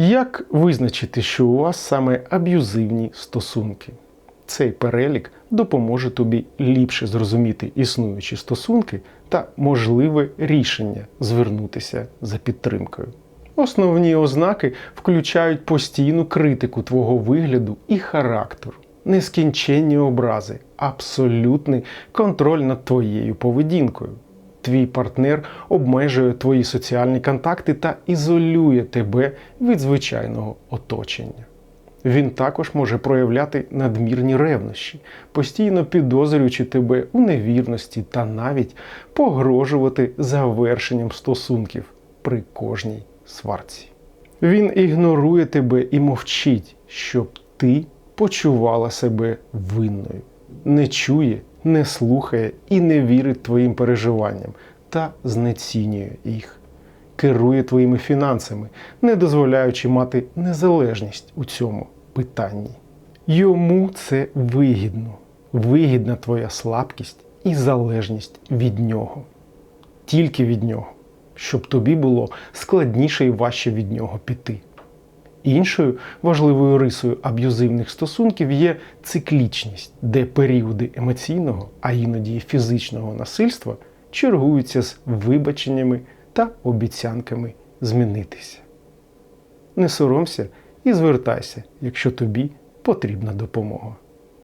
Як визначити, що у вас саме аб'юзивні стосунки? Цей перелік допоможе тобі ліпше зрозуміти існуючі стосунки та можливе рішення звернутися за підтримкою. Основні ознаки включають постійну критику твого вигляду і характеру, нескінченні образи, абсолютний контроль над твоєю поведінкою. Твій партнер обмежує твої соціальні контакти та ізолює тебе від звичайного оточення. Він також може проявляти надмірні ревнощі, постійно підозрюючи тебе у невірності та навіть погрожувати завершенням стосунків при кожній сварці. Він ігнорує тебе і мовчить, щоб ти почувала себе винною, не чує, не слухає і не вірить твоїм переживанням та знецінює їх керує твоїми фінансами, не дозволяючи мати незалежність у цьому питанні. Йому це вигідно, вигідна твоя слабкість і залежність від нього, тільки від нього, щоб тобі було складніше і важче від нього піти. Іншою важливою рисою аб'юзивних стосунків є циклічність, де періоди емоційного, а іноді і фізичного насильства чергуються з вибаченнями та обіцянками змінитися. Не соромся і звертайся, якщо тобі потрібна допомога.